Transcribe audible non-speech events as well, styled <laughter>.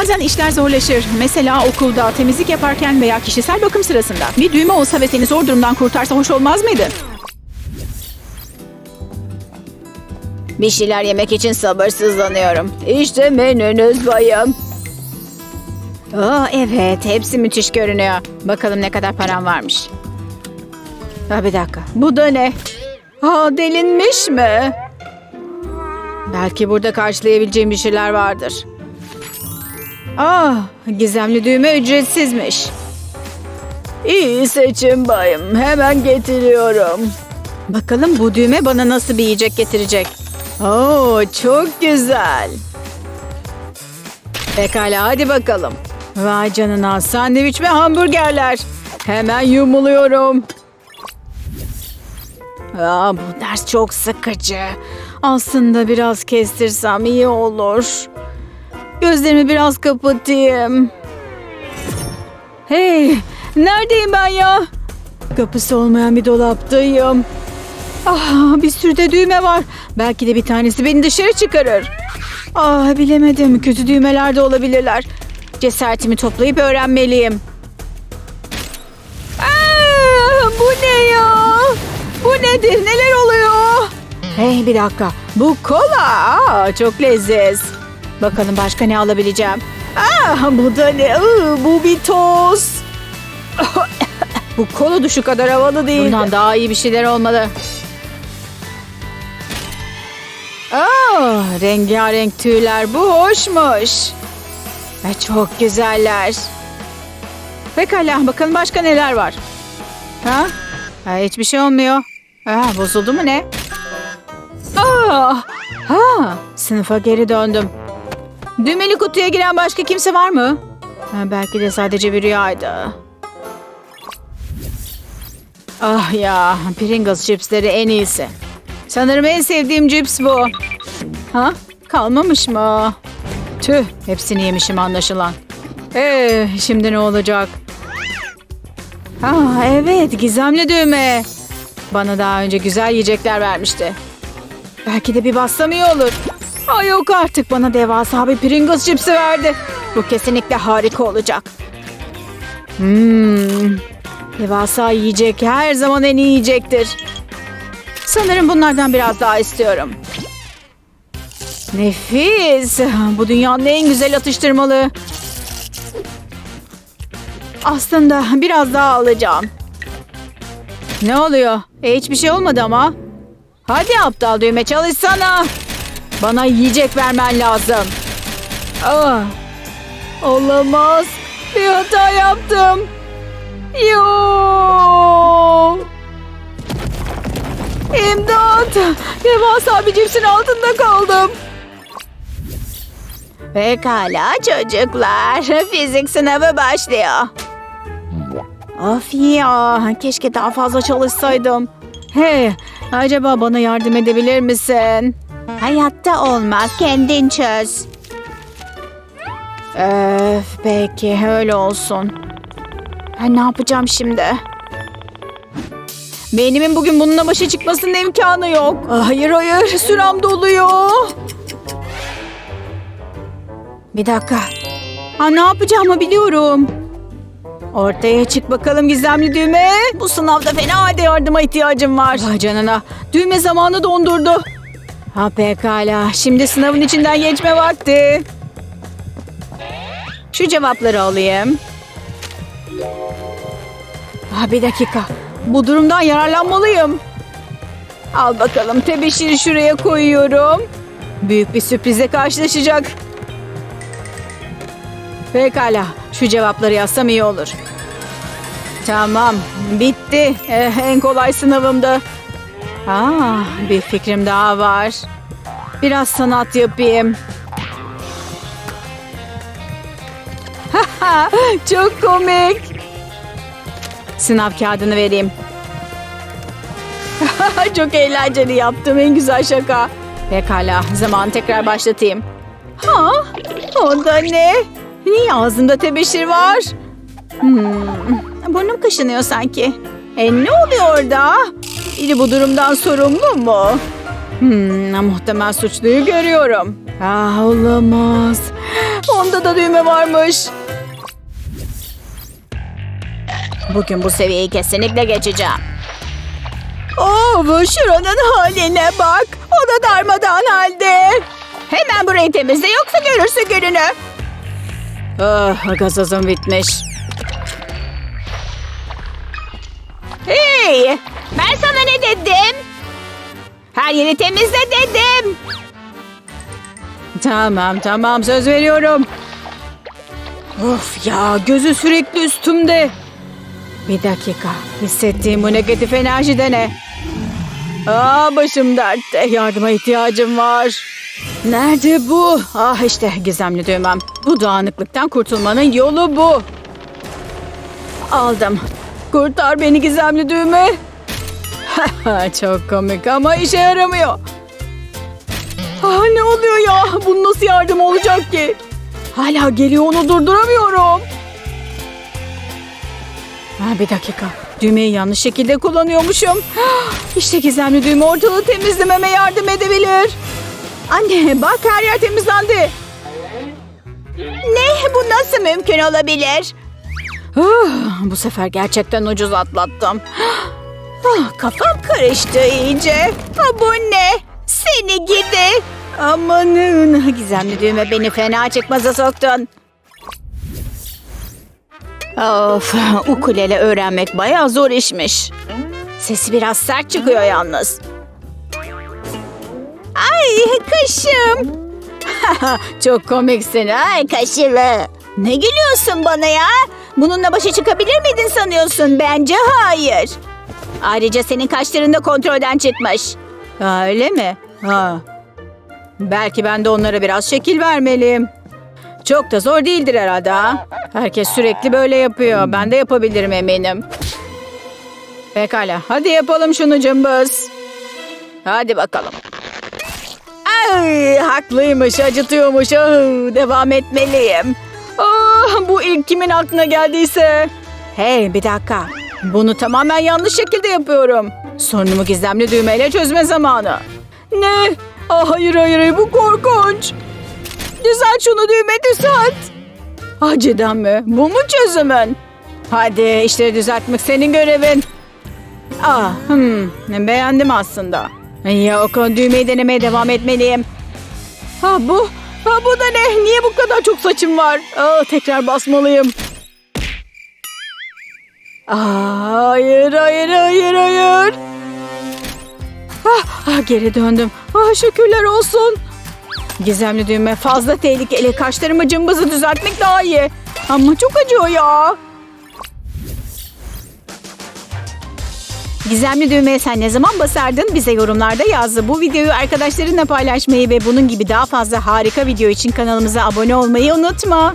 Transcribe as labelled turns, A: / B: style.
A: Bazen işler zorlaşır. Mesela okulda, temizlik yaparken veya kişisel bakım sırasında. Bir düğme olsa ve seni zor durumdan kurtarsa hoş olmaz mıydı?
B: Bir şeyler yemek için sabırsızlanıyorum. İşte menünüz bayım.
A: Aa, evet, hepsi müthiş görünüyor. Bakalım ne kadar param varmış. Ha, bir dakika. Bu da ne? Aa, delinmiş mi? Belki burada karşılayabileceğim bir şeyler vardır. Aa, gizemli düğme ücretsizmiş.
B: İyi seçim bayım. Hemen getiriyorum.
A: Bakalım bu düğme bana nasıl bir yiyecek getirecek.
B: Oo, çok güzel.
A: Pekala hadi bakalım. Vay canına sandviç ve hamburgerler. Hemen yumuluyorum. Aa, bu ders çok sıkıcı. Aslında biraz kestirsem iyi olur. Gözlerimi biraz kapatayım. Hey, neredeyim ben ya? Kapısı olmayan bir dolaptayım. Ah, bir sürü de düğme var. Belki de bir tanesi beni dışarı çıkarır. Ah bilemedim. Kötü düğmeler de olabilirler. Cesaretimi toplayıp öğrenmeliyim. Aa, bu ne ya? Bu nedir? Neler oluyor? Hey bir dakika. Bu kola. Aa, çok leziz. Bakalım başka ne alabileceğim. Aa, bu da ne? Iı, bu bir toz. <laughs> bu kola duşu kadar havalı değil. Bundan daha iyi bir şeyler olmalı. Aa, rengarenk tüyler bu hoşmuş. Ve çok güzeller. Pekala bakalım başka neler var. Ha? ha hiçbir şey olmuyor. Ha, bozuldu mu ne? Aa, ha, sınıfa geri döndüm. Düğmeli kutuya giren başka kimse var mı? Belki de sadece bir rüyaydı. Ah ya, Pringles chipsleri en iyisi. Sanırım en sevdiğim cips bu. Ha? Kalmamış mı? Tüh, hepsini yemişim anlaşılan. Ee, şimdi ne olacak? Ha, evet, gizemli düğme. Bana daha önce güzel yiyecekler vermişti. Belki de bir bassam olur. Ay yok artık bana devasa bir Pringles cipsi verdi. Bu kesinlikle harika olacak. Hmm, devasa yiyecek her zaman en iyi yiyecektir. Sanırım bunlardan biraz daha istiyorum. Nefis. Bu dünyanın en güzel atıştırmalığı. Aslında biraz daha alacağım. Ne oluyor? E, hiçbir şey olmadı ama. Hadi aptal düğme çalışsana. Bana yiyecek vermen lazım. Ah, olamaz. Bir hata yaptım. Yoo. İmdat! Devasa bir cipsin altında kaldım. Pekala çocuklar. Fizik sınavı başlıyor. Of ya, keşke daha fazla çalışsaydım. Hey, acaba bana yardım edebilir misin? Hayatta olmaz, kendin çöz. Öf, peki öyle olsun. Ben ne yapacağım şimdi? Beynimin bugün bununla başa çıkmasının imkanı yok. Hayır hayır sürem doluyor. Bir dakika. Ha, ne yapacağımı biliyorum. Ortaya çık bakalım gizemli düğme. Bu sınavda fena halde yardıma ihtiyacım var. Vay canına. Düğme zamanı dondurdu. Ha pekala. Şimdi sınavın içinden geçme vakti. Şu cevapları alayım. Ha bir dakika. Bu durumdan yararlanmalıyım. Al bakalım tebeşiri şuraya koyuyorum. Büyük bir sürprize karşılaşacak. Pekala. Şu cevapları yazsam iyi olur. Tamam. Bitti. Eh, en kolay sınavımdı. Aa, bir fikrim daha var. Biraz sanat yapayım. <laughs> Çok komik. Sınav kağıdını vereyim. <laughs> Çok eğlenceli yaptım. En güzel şaka. Pekala. Zaman tekrar başlatayım. Ha? O da ne? Niye ağzımda tebeşir var? Hmm, burnum kaşınıyor sanki. E ne oluyor orada? Biri bu durumdan sorumlu mu? Hmm, muhtemel suçluyu görüyorum. Ah olamaz. Onda da düğme varmış. Bugün bu seviyeyi kesinlikle geçeceğim. Oh, şuranın haline bak. O da darmadağın halde. Hemen burayı temizle yoksa görürsün gününü. Ah, gazozum bitmiş. Hey! Ben sana ne dedim? Her yeri temizle dedim. Tamam tamam söz veriyorum. Of ya gözü sürekli üstümde. Bir dakika hissettiğim bu negatif enerji de ne? Aa başım dertte yardıma ihtiyacım var. Nerede bu? Ah işte gizemli düğmem. Bu dağınıklıktan kurtulmanın yolu bu. Aldım. Kurtar beni gizemli düğme. <laughs> Çok komik ama işe yaramıyor. Ah, ne oluyor ya? Bunun nasıl yardım olacak ki? Hala geliyor onu durduramıyorum. Ha, bir dakika. Düğmeyi yanlış şekilde kullanıyormuşum. <gasps> İşte gizemli düğme ortalığı temizlememe yardım edebilir. Anne bak her yer temizlendi. Ne? Bu nasıl mümkün olabilir? Ah, bu sefer gerçekten ucuz atlattım. <gasps> Ah, kafam karıştı iyice. Ha, bu ne? Seni gidi. Amanın gizemli düğme beni fena çıkmaza soktun. Of, ukulele öğrenmek bayağı zor işmiş. Sesi biraz sert çıkıyor yalnız. Ay kaşım. <laughs> Çok komiksin. Ay kaşılı. Ne gülüyorsun bana ya? Bununla başa çıkabilir miydin sanıyorsun? Bence hayır. Ayrıca senin kaşların da kontrolden çıkmış. Öyle mi? Ha. Belki ben de onlara biraz şekil vermeliyim. Çok da zor değildir herhalde ha? Herkes sürekli böyle yapıyor. Ben de yapabilirim eminim. Pekala. Hadi yapalım şunu cımbız. Hadi bakalım. Ay, haklıymış, acıtıyormuş. Ah, devam etmeliyim. Ah, bu ilk kimin aklına geldiyse. Hey, bir dakika. Bunu tamamen yanlış şekilde yapıyorum. Sorunumu gizemli düğmeyle çözme zamanı. Ne? Ah, hayır hayır, bu korkunç. Düzelt şunu düğme düzelt. Ah mi? Bu mu çözümün? Hadi işleri düzeltmek senin görevin. Ah, hmm, beğendim aslında. Ya o düğmeyi denemeye devam etmeliyim. Ha bu, ha bu da ne? Niye bu kadar çok saçım var? Aa, tekrar basmalıyım. Aa, hayır, hayır, hayır, hayır. Ah, ah, geri döndüm. Ah, şükürler olsun. Gizemli düğme fazla tehlikeli. Kaşlarımı cımbızı düzeltmek daha iyi. Ama çok acıyor ya. Gizemli düğmeye sen ne zaman basardın? Bize yorumlarda yaz. Bu videoyu arkadaşlarınla paylaşmayı ve bunun gibi daha fazla harika video için kanalımıza abone olmayı unutma.